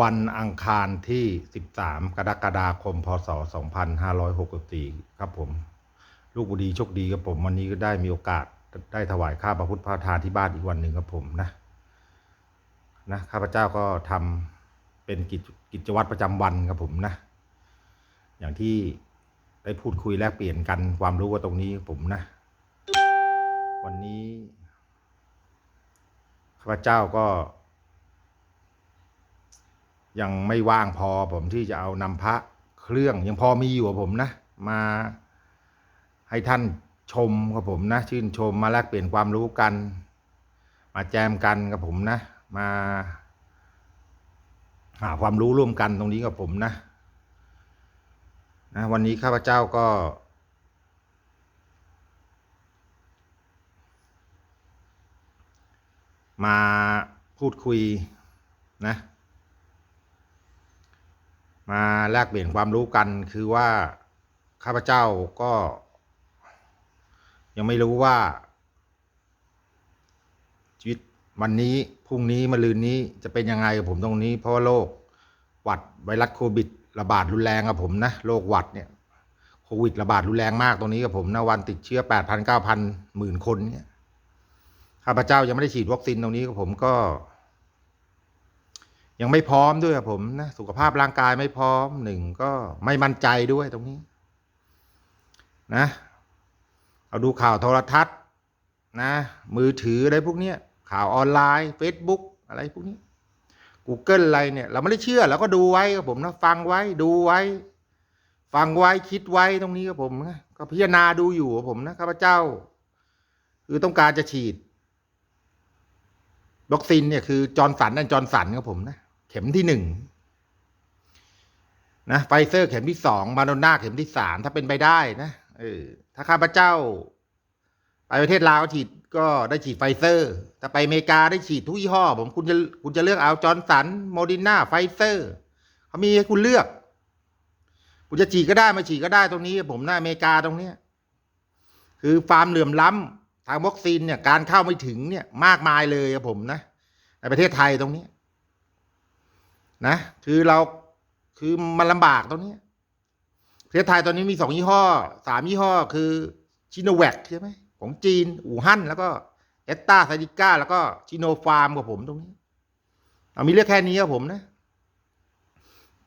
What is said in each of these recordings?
วันอังคารที่ 13 กรกฎาคม พศ 2564 ครับผม ลูกบุดีโชคดีครับผม วันนี้ก็ได้มีโอกาสได้ถวายข้าพระพุทธพระทานที่บ้านอีกวันหนึ่งครับผมนะนะข้าพเจ้าก็ทำเป็นกิจกิจวัตรประจำวันครับผมนะ อย่างที่ได้พูดคุยแลกเปลี่ยนกันความรู้ว่าตรงนี้ผมนะ วันนี้ข้าพเจ้าก็ ยังไม่ว่างพอผมที่จะเอานำพระเครื่องยังพอมีอยู่กับผมนะ มาให้ท่านชมกับผมนะ ชื่นชมมาแลกเปลี่ยนความรู้กัน มาแจมกันกับผมนะ มา หาความรู้ร่วมกันตรงนี้กับผมนะนะวันนี้ข้าพเจ้าก็ มาพูดคุยนะ มาแลกเปลี่ยนความรู้กันคือว่าข้าพเจ้าก็ ยังไม่รู้ว่า ชีวิตวันนี้พรุ่งนี้มะรืนนี้จะเป็นยังไงกับผมตรงนี้ เพราะว่าโรคหวัดไวรัสโควิดระบาดรุนแรงกับผมนะโรคหวัดเนี่ยโควิดระบาดรุนแรงมากตรงนี้กับผมนะวันติดเชื้อแปดพันเก้าพันหมื่นคนเนี่ยข้าพเจ้ายังไม่ได้ฉีดวัคซีนตรงนี้กับผมก็ ยังไม่พร้อมด้วยครับผมนะสุขภาพร่างกายไม่พร้อมหนึ่งก็ไม่มั่นใจด้วยตรงนี้ นะ เอาดูข่าวโทรทัศน์ นะ มือถืออะไรพวกนี้ข่าวออนไลน์ Facebook อะไรพวกนี้ Google อะไรเนี่ย เราไม่ได้เชื่อเราก็ดูไว้ครับผมนะฟังไว้ดูไว้ ฟังไว้คิดไว้ตรงนี้ครับผมนะก็พิจารณาดูอยู่ครับผมนะข้าพเจ้า คือต้องการจะฉีดวัคซีนเนี่ยคือจอร์นสันนั่นจอร์นสันครับผมนะ เข็มที่หนึ่งนะไฟเซอร์เข็มที่สองมาโดน่าเข็มที่สามถ้าเป็นไปได้นะเออถ้าข้าพเจ้า ไปประเทศลาวฉีดก็ได้ฉีดไฟเซอร์ถ้าไปอเมริกาได้ฉีดทุกยี่ห้อ ผมคุณจะคุณจะเลือกเอาจอร์นสันโมดินาไฟเซอร์เขามีให้คุณเลือก คุณจะฉีดก็ได้ไมาฉีดก็ได้ตรงนี้ ผมนะอเมริกาตรงเนี้ยคือฟาร์มเหลื่อมล้ำทางวัคซีนเนี่ยการเข้าไม่ถึงเนี่ยมากมายเลยครับผมนะในประเทศไทยตรงนี้ นะ คือเราคือมันลำบากตรงนี้ประเทศไทยตอนนี้มีสองยี่ห้อสามยี่ห้อคือชิโนแวคใช่ไหมของจีน อู่ฮั่นแล้วก็เอสตาไซดิก้าแล้วก็ชิโนฟาร์มกับผมตรงนี้เรามีเลือกแค่นี้ครับผมนะ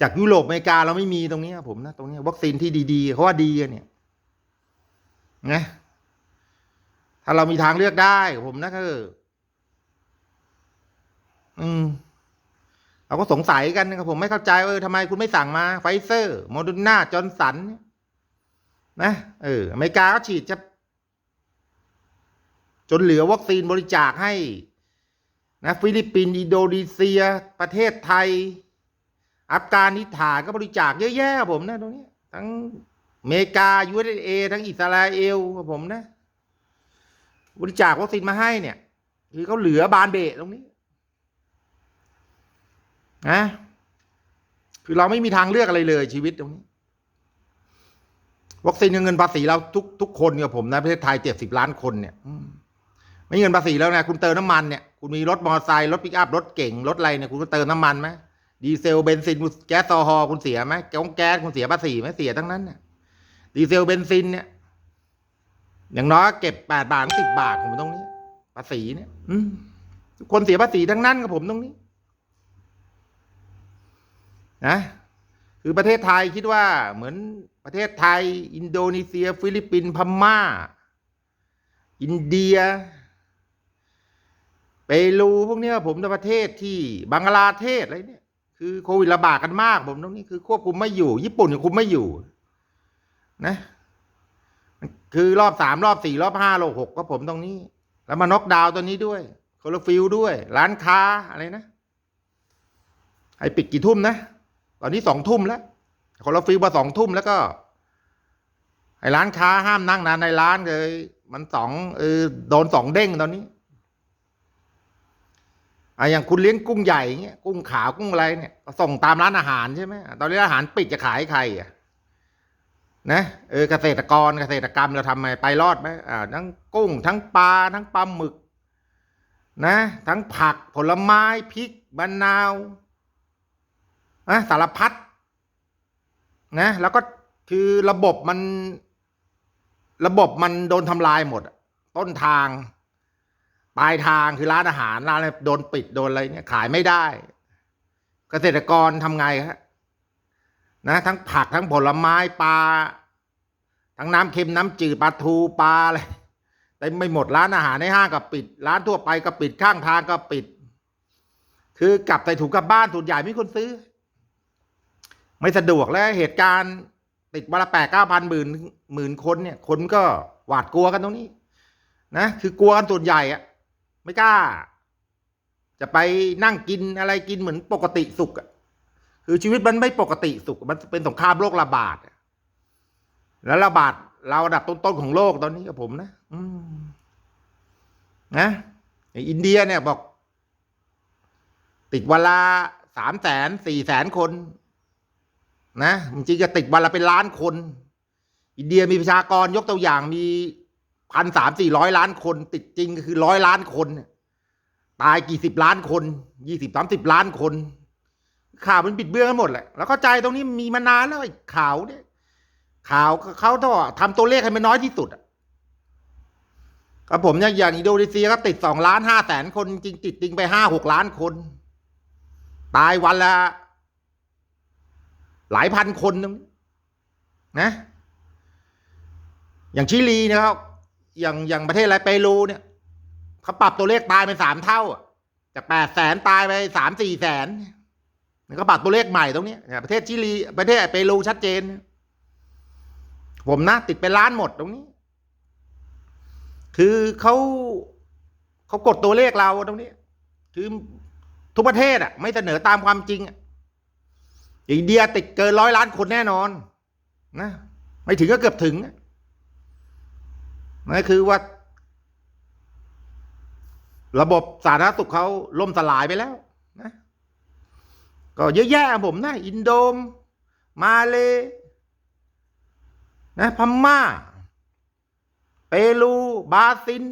จากยุโรปอเมริกาเราไม่มีตรงนี้ครับผมนะ ตรงนี้วัคซีนที่ดีๆเขาว่าดีเนี่ยนะถ้าเรามีทางเลือกได้ผมนะคืออืม เราก็สงสัยกันนะครับผมไม่เข้าใจว่าเออทำไมคุณไม่สั่งมาไฟเซอร์โมเดอร์นาจอร์นสันนะเอออเมริกาก็ฉีดจะจนเหลือวัคซีนบริจาคให้นะฟิลิปปินส์อินโดนีเซีย ประเทศไทย อัฟกานิสถานก็บริจาคเยอะแยะครับผมนะตรงนี้ทั้งอเมริกายูเอเอทั้งอิสราเอลครับผมนะ บริจาควัคซีนมาให้เนี่ย คือเขาเหลือบานเบะตรงนี้ นะคือเราไม่มีทางเลือกอะไรเลยชีวิตตรงนี้ วัคซีนเงินภาษีเราทุกทุกคนเนี่ยผมนะประเทศไทยเจ็ดสิบล้านคนเนี่ยไม่เงินภาษีแล้วนะคุณเติมน้ำมันเนี่ยคุณมีรถมอเตอร์ไซค์รถปิกอัพรถเก่งรถอะไรเนี่ยคุณก็เติมน้ำมันไหมดีเซลเบนซินแก๊สโซฮอล์คุณเสียไหมแก๊สแก๊สคุณเสียภาษีไหมเสียทั้งนั้นเนี่ยดีเซลเบนซินเนี่ยอย่างน้อยเก็บแปดบาทสิบบาทผมตรงนี้ ภาษีเนี่ยอืมทุกคนเสียภาษีทั้งนั้นกับผมตรงนี้ นะคือประเทศไทยคิดว่าเหมือนประเทศไทย อินโดนีเซีย ฟิลิปปินส์พม่า อินเดีย เปรูพวกเนี้ยผมในประเทศที่บังกลาเทศอะไรเนี่ยคือโควิดระบาดกันมากผมตรงนี้คือควบคุมไม่อยู่ ญี่ปุ่นยังคุมไม่อยู่ นะคือรอบสามรอบสี่รอบห้ารอบหกก็ผมตรงนี้ แล้วมาน็อกดาวน์ตัวนี้ด้วยโคลฟิลด้วย ร้านค้าอะไรนะ ให้ปิดกี่ทุ่มนะ ตอนนี้สองทุ่มแล้วคนเราฟิลมาสองทุ่มแล้วก็ไอ้ร้านค้าห้ามนั่งนานในร้านเลย มันสองเออโดนสองเด้งตอนนี้อะอย่างคุณเลี้ยงกุ้งใหญ่เงี้ยกุ้งขาวกุ้งอะไรเนี่ยส่งตามร้านอาหารใช่ไหมตอนนี้อาหารปิดจะขายใครอะนะเออเกษตรกรเกษตรกรรมเราทำไงไปรอดไหมอ่าทั้งกุ้ง ทั้งปลาทั้งปลาหมึก นะ ทั้งผักผลไม้พริกมะนาว นะสารพัดนะ แล้วก็คือระบบมัน ระบบมันโดนทำลายหมด ต้นทาง ปลายทางคือร้านอาหารร้านอะไรโดนปิดโดนอะไรเนี่ยขายไม่ได้ เกษตรกรทำไงฮะนะทั้งผักทั้งผลไม้ปลาทั้งน้ำเค็มน้ำจืดปลาทูปลาอะไรเต็มไม่หมดร้านอาหารในห้างก็ปิด ร้านทั่วไปก็ปิดข้างทางก็ปิด คือกลับใส่ถุงกลับบ้านส่วนใหญ่ไม่คนซื้อ ไม่สะดวกและเหตุการณ์ติดวันละแปดเก้าพันหมื่นหมื่นคนเนี่ย คนก็หวาดกลัวกันตรงนี้ นะ คือกลัวกันส่วนใหญ่อะไม่กล้า จะไปนั่งกินอะไรกินเหมือนปกติสุขอะคือชีวิตมันไม่ปกติสุข มันเป็นสงครามโรคระบาดแล้วระบาดเราอันดับต้นๆของโลกตอนนี้กับผมนะอืมนะอินเดียเนี่ยบอก ติดเวละสามแสนสี่แสนคน นะจริงๆก็ติดวันละเป็นล้านคน อินเดียมีประชากรยกตัวอย่างมีพันสามสี่ร้อยล้านคน ติดจริงก็คือร้อยล้านคน ตายกี่สิบล้านคนยี่สิบสามสิบล้านคน ข่าวมันปิดเบื้องกันหมดแหละแล้วเข้าใจตรงนี้มีมานานแล้วไอ้ข่าวเนี่ยข่าวเขาต้องทำตัวเลขให้มันน้อยที่สุดอะครับผมเนี่ยอย่างอินโดนีเซียก็ติดสองล้านห้าแสนคนจริงติดจริงไปห้าหกล้านคน ตายวันละ หลายพันคนนึงนะ อย่างชิลีนะครับ อย่างอย่างประเทศอะไรเปรูเนี่ยเขาปรับตัวเลขตายเป็นสามเท่าจากแปดแสนตายไปสามสี่แสนเขาปรับตัวเลขใหม่ตรงนี้ประเทศชิลี ประเทศเปรูชัดเจน ผมนะ ติดเป็นล้านหมดตรงนี้ คือเขาเขากดตัวเลขเราตรงนี้ คือทุกประเทศอะ ไม่เสนอตามความจริงอะ อินเดียติดเกินร้อยล้านคนแน่นอน นะ ไม่ถึงก็เกือบถึงอะนั่นคือว่า ระบบสาธารณสุขเขาล่มสลายไปแล้วนะก็เยอะแยะผมนะ อินโดม มาเล นะพม่า เปรู บาซิน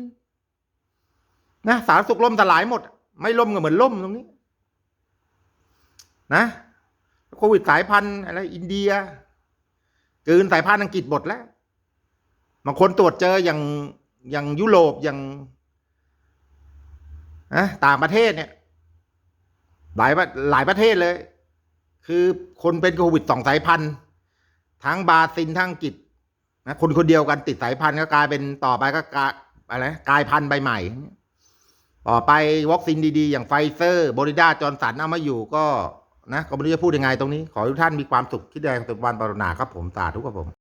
นะสาธารณสุขล่มสลายหมด ไม่ล่มก็เหมือนล่มตรงนี้ นะ โควิดสายพันธุ์อะไรอินเดียกินสายพันธุ์อังกฤษหมดแล้วบางคนตรวจเจออย่างอย่างยุโรปอย่างนะต่างประเทศเนี่ย หลายหลายประเทศเลย คือคนเป็นโควิดสองสายพันธุ์ทั้งบราซินทั้งอังกฤษนะคนคนเดียวกันติดสายพันธุ์ก็กลายเป็นต่อไปก็กลายอะไรกลายพันธุ์ใบใหม่ ต่อไปวัคซีนดีๆ อย่างไฟเซอร์บริดาจอร์นสันเอามาอยู่ก็ นะก็ไม่รู้จะพูดยังไงตรงนี้ ขอให้ทุกท่านมีความสุขที่แดงตุวันปรนาครับผมสาธุครับผม